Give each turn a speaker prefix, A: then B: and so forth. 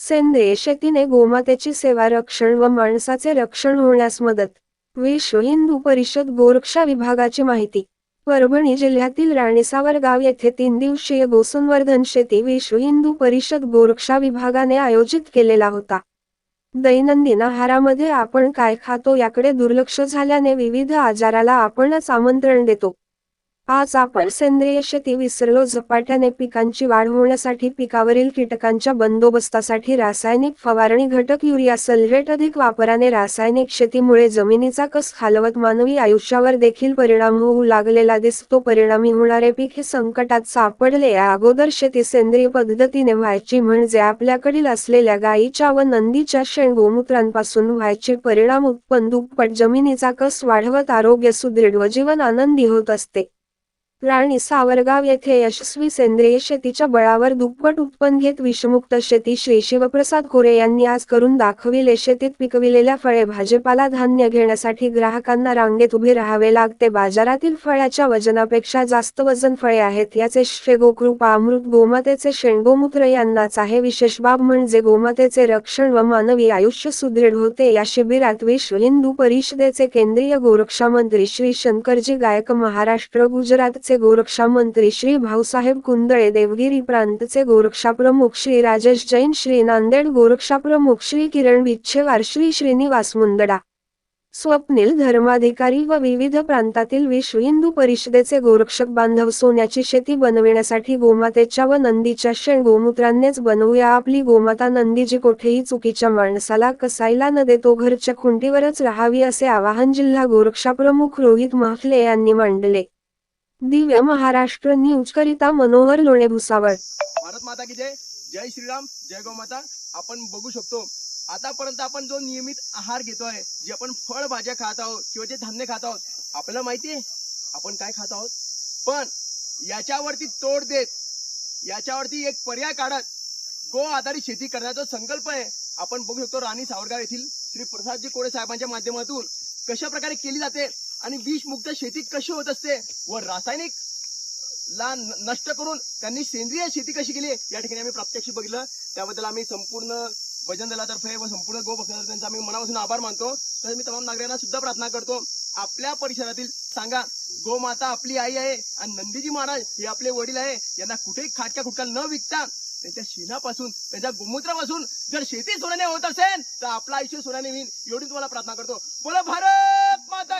A: सेंद्रिय शेतीने गोमातेची सेवा रक्षण व माणसाचे रक्षण होण्यास मदत. विश्व हिंदू परिषद गोरक्षा विभागाची माहिती. परभणी जिल्ह्यातील राणीसावर गाव येथे तीन दिवसीय गोसंवर्धन शेती विश्व हिंदू परिषद गोरक्षा विभागाने आयोजित केलेला होता. दैनंदिन आहारामध्ये आपण काय खातो याकडे दुर्लक्ष झाल्याने विविध आजाराला आपणच आमंत्रण देतो. आज आपण सेंद्रिय शेती विसरलो झपाट्याने पिकांची वाढ होण्यासाठी पिकावरील कीटकांच्या बंदोबस्तासाठी रासायनिक फवारणी घटक युरिया सल्फेट अधिक वापराने रासायनिक शेतीमुळे जमिनीचा कस खालवत मानवी आयुष्यावर देखील परिणाम होऊ लागलेला दिसतो. परिणामी होणारे पीक हे संकटात सापडले. या अगोदर शेती सेंद्रिय पद्धतीने व्हायची म्हणजे आपल्याकडील असलेल्या गायीच्या व नंदीच्या शेण गोमूत्रांपासून व्हायचे परिणाम उत्पन्न दुप्पट जमिनीचा कस वाढवत आरोग्य सुदृढ व जीवन आनंदी होत असते. राणी सावरगाव येथे यशस्वी सेंद्रिय शेतीच्या बळावर दुप्पट उत्पन्न घेत विषमुक्त शेती श्री शिवप्रसाद कोरे यांनी आज करून दाखविले. शेतीत पिकविलेल्या फळे भाजीपाला धान्य घेण्यासाठी ग्राहकांना रांगेत उभे राहावे लागते. बाजारातील फळाच्या वजनापेक्षा जास्त वजन फळे आहेत. याचे श्रेय गोकृपा अमृत गोमातेचे शेणगोमूत्र यांनाच आहे. विशेष बाब म्हणजे गोमातेचे रक्षण व मानवी आयुष्य सुदृढ होते. या शिबिरात विश्व हिंदू परिषदेचे केंद्रीय गोरक्षा मंत्री श्री शंकरजी गायक महाराष्ट्र गुजरात प्रांतचे गोरक्षा मंत्री श्री भाऊसाहेब कुंदळे देवगिरी प्रांतचे गोरक्षा प्रमुख श्री राजेश जैन श्री नांदेड गोरक्षा प्रमुख श्री किरण बिच्छेवार श्री श्रीनिवास मुंदडा. स्वप्नील धर्माधिकारी व विविध प्रांतातील विश्व हिंदू परिषदेचे गोरक्षक बांधव सोन्याची शेती बनविण्यासाठी गोमातेच्या व नंदीच्या शेण गोमूत्रांनीच बनवूया आपली गोमाता नंदीजी कोठेही चुकीच्या माणसाला कसायला न देतो घरच्या खुंटीवरच राहावी असे आवाहन जिल्हा गोरक्षा प्रमुख रोहित महले यांनी मांडले. दिव्य महाराष्ट्र न्यूज करिता मनोहर लोणे भुसावळ
B: भारत माता की जय. जय श्रीराम जय गोमाता आपण बघू शकतो आतापर्यंत आपण जो नियमित आहार घेतोय जे आपण फळभाज्या खात आहोत किंवा जे धान्य खात आहोत आपल्याला माहिती आहे आपण काय खात आहोत? पण याच्यावरती तोड देत याच्यावरती एक पर्याय काढत गो आधारित शेती करण्याचा संकल्प आहे. आपण बघू शकतो राणी सावरगाव येथील श्री प्रसादजी कोडे साहेबांच्या माध्यमातून कशा प्रकारे केली जाते आणि विषमुक्त शेती कशी होत असते? व रासायनिक ला नष्ट करून त्यांनी सेंद्रिय शेती कशी केली? या ठिकाणी आम्ही प्रात्यक्षिक बघितलं. त्याबद्दल आम्ही संपूर्ण भजन दलातर्फे व संपूर्ण गो त्यांचा आम्ही मनापासून आभार मानतो. तर मी तमाम नागरिकांना सुद्धा प्रार्थना करतो. आपल्या परिसरातील सांगा गोमाता आपली आई आहे आणि नंदीजी महाराज हे आपले वडील आहे. यांना कुठेही खाटक्या खुटका न विकता त्यांच्या शेणापासून त्यांच्या गोमूत्रापासून जर शेती सोन्याने होत असेल तर आपलं आयुष्य सोन्याने होईल. एवढी तुम्हाला प्रार्थना करतो. बोला भारत माता